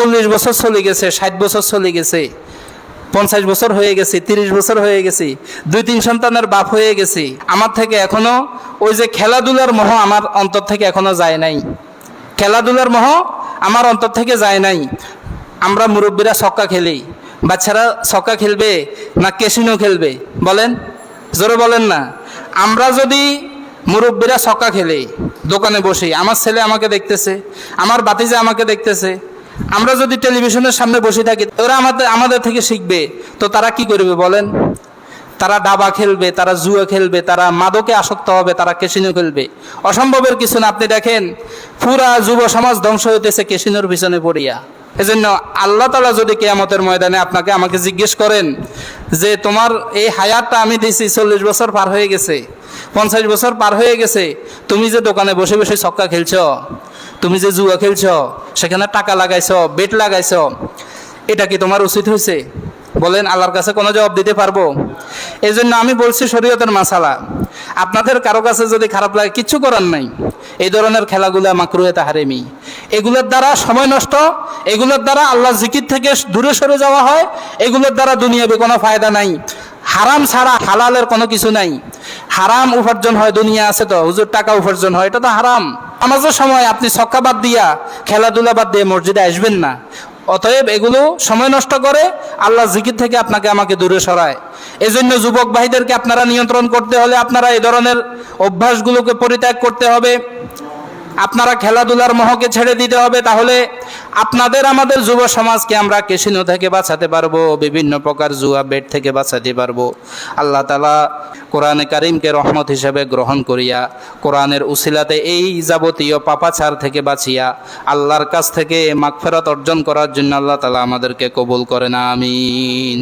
চল্লিশ বছর চলে গেছে, ষাট বছর চলে গেছে, পঞ্চাশ বছর হয়ে গেছে, তিরিশ বছর হয়ে গেছে, দুই তিন সন্তানের বাপ হয়ে গেছে। আমার থেকে এখনও ওই যে খেলাধুলার মোহ আমার অন্তর থেকে এখনও যায় নাই। খেলাধুলার মোহ আমার অন্তর থেকে যায় নাই। আমরা মুরব্বীরা ছক্কা খেলি, বাচ্চারা ছক্কা খেলবে না কেসিনো খেলবে, বলেন? জোরে বলেন না। আমরা যদি মুরব্বীরা ছক্কা খেলে, দোকানে বসে, আমার ছেলে আমাকে দেখতেছে, আমার বাতিজা আমাকে দেখতেছে আমরা যদি টেলিভিশনের সামনে বসে থাকি, ওরা আমাদের আমাদের থেকে শিখবে। তো তারা কি করবে বলেন? তারা দাবা খেলবে, তারা জুয়া খেলবে, তারা মাদকে আসক্ত হবে, তারা কেসিনো খেলবে। অসম্ভবের কিছু না, আপনি দেখেন, পুরা যুব সমাজ ধ্বংস হইতেছে কেসিনোর পিছনে পড়িয়া। এজন্য আল্লাহ তালা যদি কেয়ামতের ময়দানে আপনাকে, আমাকে জিজ্ঞেস করেন যে, তোমার এই হায়াতটা আমি দিছি চল্লিশ বছর পার হয়ে গেছে, পঞ্চাশ বছর পার হয়ে গেছে, তুমি যে দোকানে বসে বসে ছক্কা খেলছ তুমি যে জুয়া খেলছ, সেখানে টাকা লাগাইছ, বেট লাগাইছ, এটা কি তোমার উচিত হয়েছে? বলেন, আল্লাহর কাছে কোনো জবাব দিতে পারব? এই জন্য আমি বলছি শরীয়তের মাসালা। আপনাদের কারও কাছে যদি খারাপ লাগে কিচ্ছু করার নাই। এই ধরনের খেলাগুলা মাকরুহে তাহারেমি। এগুলোর দ্বারা সময় নষ্ট, এগুলোর দ্বারা আল্লাহ জিকির থেকে দূরে সরে যাওয়া হয়, এগুলোর দ্বারা দুনিয়াবে কোনো ফায়দা নাই। হারাম ছাড়া হালালের কোনো কিছু নাই। হারাম উপার্জন হয়, দুনিয়া আছে তো। হুজুর, টাকা উপার্জন হয়, এটা তো হারাম। আমাদের সময় আপনি ছক্কা বাদ দিয়া খেলাধুলা বাদ দিয়ে মসজিদে আসবেন না। অতএব এগুলো সময় নষ্ট করে আল্লাহ জিকির থেকে আপনাকে আমাকে দূরে সরায়। এজন্য যুবক ভাইদেরকে আপনারা নিয়ন্ত্রণ করতে হলে আপনারা এই ধরনের অভ্যাসগুলোকে পরিত্যাগ করতে হবে। আপনারা খেলাধুলার মহকে ছেড়ে দিতে হবে, তাহলে আপনাদের আমাদের যুব সমাজকে আমরা কেসিনো থেকে বাঁচাতে পারব, বিভিন্ন প্রকার জুয়া বেড থেকে বাঁচাতে পারব। আল্লাহ তালা কোরআনে কারিমকে রহমত হিসেবে গ্রহণ করিয়া, কোরআনের উসিলাতে এই যাবতীয় পাপাচার থেকে বাঁচিয়া, আল্লাহর কাছ থেকে মাগফেরত অর্জন করার জন্য আল্লাহ তালা আমাদেরকে কবুল করেন, আমিন।